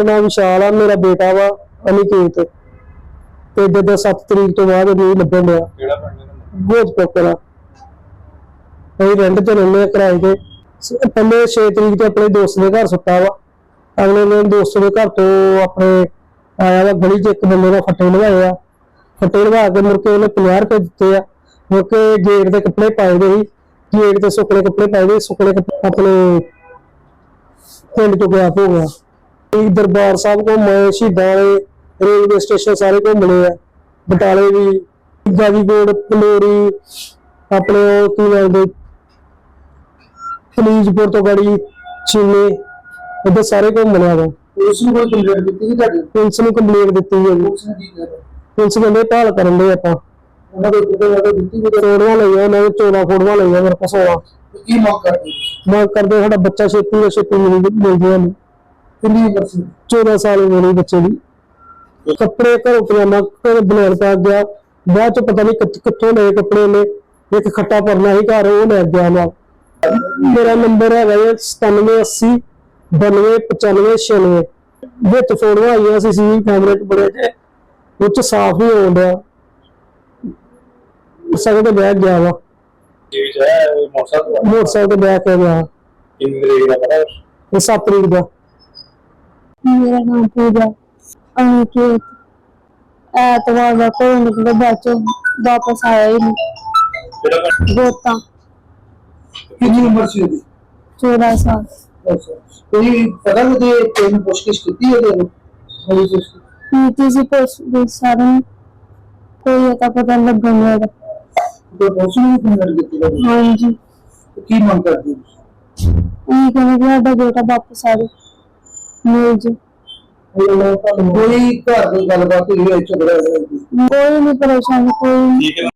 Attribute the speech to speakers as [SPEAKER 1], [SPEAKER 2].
[SPEAKER 1] ਮੇਰਾ ਨਾਮ ਵਿਸ਼ਾਲ ਆ ਮੇਰਾ ਬੇਟਾ ਵਾ ਅਨਿਕੇਤ। ਤੇ ਜਦੋਂ 7 ਤਰੀਕ ਤੋਂ ਬਾਅਦ ਨਹੀਂ ਲੱਭਣ ਡਿਆ।
[SPEAKER 2] ਕਿਹੜਾ ਪਿੰਡ ਹੈ
[SPEAKER 1] ਗੋਜ ਪੋਕਰਾ ਅਸੀਂ ਰੈਂਟ ਤੇ ਰਹਿੰਦੇ ਆ ਕਿਰਾਏ ਤੇ। ਸ- ਪਹਿਲੇ 6 ਤਰੀਕ ਤੇ ਆਪਣੇ ਦੋਸਤ ਦੇ ਘਰ ਸੁੱਤਾ ਵਾ। ਅਗਲੇ ਦਿਨ ਦੋਸਤ ਦੇ ਘਰ ਤੋਂ ਆਪਣੇ ਆਇਆ ਵਾ ਗਲੀ 'ਚ ਇੱਕ ਬੰਦੇ ਦਾ ਫੱਟੇ ਲਵਾਏ ਆ। ਫੱਟੇ ਲਵਾ ਕੇ ਮੁੜ ਕੇ ਉਹਨੇ 50 ਰੁਪਏ ਦਿੱਤੇ ਆ। ਮੁੜ ਕੇ ਗੇਟ ਦੇ ਕੱਪੜੇ ਪਾਏ ਦੇ ਸੀ। ਗੇਟ ਤੇ ਸੁੱਕਣੇ ਕੱਪੜੇ ਪਾਏ ਦੇ ਸੀ, ਸੁੱਕਣੇ ਕੱਪੜੇ ਆਪਣੇ ਪਿੰਡ ਤੋਂ ਗਿਆ ਹੋ ਗਿਆ ਇਹ ਦਰਬਾਰ ਸਾਹਿਬ ਘੁੰਮੇ ਸ਼ਹੀਦਾਂ ਵਾਲੇ ਰੇਲਵੇ ਸਟੇਸ਼ਨ ਸਾਰੇ ਘੁੰਮਣੇ ਆ। ਬਟਾਲੇ ਵੀ ਗਾਜੀਪੁਰ ਪਲੋਰੀ ਆਪਣੇ ਕੀ ਕਹਿੰਦੇ ਫਲੀਜਪੁਰ ਤੋਂ ਗੜੀ ਚੀਨੇ ਇੱਧਰ ਸਾਰੇ ਘੁੰਮਣੇ ਆ
[SPEAKER 3] ਉਸ ਨੂੰ ਕੋਈ ਕੰਪਲੇਂਟ ਦਿੱਤੀ ਸੀ ਤੁਹਾਡੇ?
[SPEAKER 1] ਪੁਲਿਸ ਨੂੰ ਕੰਪਲੇਂਟ ਦਿੱਤੀ ਹੈ ਜੀ।
[SPEAKER 3] ਉਸ ਨੇ ਕੀ ਕੀਤਾ
[SPEAKER 1] ਪੁਲਿਸ ਕਹਿੰਦੇ ਭਾਲ ਕਰਨ ਦੇ ਆਪਾਂ।
[SPEAKER 3] ਉਹਨਾਂ ਦੇ ਕਿਤੇ ਵਾਲੇ ਦਿੱਤੀ ਵੀ
[SPEAKER 1] ਫੋਟੋਆਂ ਲਈਆਂ ਉਹਨਾਂ ਦੇ 14 ਫੋਟੋਆਂ ਲਈਆਂ ਮੇਰੇ ਕੋਲ 16
[SPEAKER 3] ਕੀ ਮੰਗ ਕਰਦੇ
[SPEAKER 1] ਮੰਗ ਕਰਦੇ ਸਾਡਾ ਬੱਚਾ ਛੇਤੀ ਛੇਤੀ ਮਿਲ ਮਿਲ ਗਿਆ ਨਹੀਂ
[SPEAKER 3] ਕਿੰਨੀ ਉਮਰ ਸੀ?
[SPEAKER 1] 14 ਸਾਲ ਦੀ ਮੇਰੀ ਬੱਚੇ ਦੀ। ਕੱਪੜੇ ਘਰੋਂ ਪਜਾਮਾ ਘਰ ਬਣਾਉਣ ਪਾ ਗਿਆ। ਬਾਅਦ ਚ ਪਤਾ ਨਹੀਂ ਕਿੱਥ- ਲਏ ਕੱਪੜੇ ਨੇ ਇੱਕ ਖੱਟਾ ਪਰਨਾ ਸੀ ਘਰ ਉਹ ਲੈ ਗਿਆ ਨਾਲ। ਮੇਰਾ ਨੰਬਰ ਹੈਗਾ ਜੀ 9780 929596 ਵਿੱਚ ਫੋਟੋਆਂ ਆਈਆਂ ਸੀ ਸੀ ਕੈਮਰੇ 'ਚ ਬੜੇ ਜੇ ਉਹ 'ਚ ਸਾਫ਼ ਹੀ ਹੋਣ ਡਿਆ। ਸਗੋਂ ਤੇ ਬੈਗ ਗਿਆ ਵਾ।
[SPEAKER 2] ਮੋਟਰਸਾਈਕਲ
[SPEAKER 1] ਤੇ ਬੈਗ ਗਿਆ।
[SPEAKER 2] ਕਿੰਨੇ ਤਰੀਕ ਦਾ ਪਤਾ?
[SPEAKER 1] ਇਹ 7 ਤਰੀਕ ਦਾ।
[SPEAKER 4] ਮੇਰਾ ਨਾਮ ਪੂਜਾ। ਅਨਿਕੇਤ ਐਤਵਾਰ ਦਾ ਕੋਈ ਨਿਕਲੇ ਬਾਅਦ ਚੋਂ ਵਾਪਸ ਆਇਆ ਹੀ ਨਹੀਂ। ਗੋਤਾ।
[SPEAKER 3] ਕਿੰਨੀ ਉਮਰ ਸੀ ਉਹਦੀ?
[SPEAKER 4] 14 ਸਾਲ।
[SPEAKER 3] ਅੱਛਾ ਕੋਈ ਪਤਾ ਨਹੀਂ ਤੇ ਕੋਈ ਪੁੱਛਗਿੱਛ ਕੀਤੀ ਉਹਦੇ ਨੂੰ ਪੁਲਿਸ ਨੇ?
[SPEAKER 4] ਨੀਤੀ ਸੀ ਪੁਲਿਸ ਦੇ ਸਾਰਿਆਂ ਨੂੰ। ਕੋਈ ਅਤਾ ਪਤਾ ਨੀ ਲੱਗਣ ਵਾਲਾ
[SPEAKER 3] ਕੋਈ ਪੁਲਿਸ ਨੂੰ ਕੰਪਲੇਂਟ ਕੀਤੀ? ਉਹਦੀ?
[SPEAKER 4] ਹਾਂਜੀ।
[SPEAKER 3] ਤੇ ਕੀ ਮੰਗ ਕਰਦੇ ਹੋ
[SPEAKER 4] ਇਹ ਕਹਿੰਦੇ ਕਿ ਸਾਡਾ ਬੇਟਾ ਵਾਪਸ ਆ ਜਾਏ ਮਿਲ ਜੇ
[SPEAKER 3] ਕੋਈ ਘਰ ਦੀ ਗੱਲਬਾਤ ਹੋਈ ਹੈ ਝਗੜਾ ਹੋਇਆ
[SPEAKER 4] ਕੋਈ? ਨਹੀਂ ਪਰੇਸ਼ਾਨ ਕੋਈ ਨੀ।
[SPEAKER 2] ਠੀਕ ਹੈ।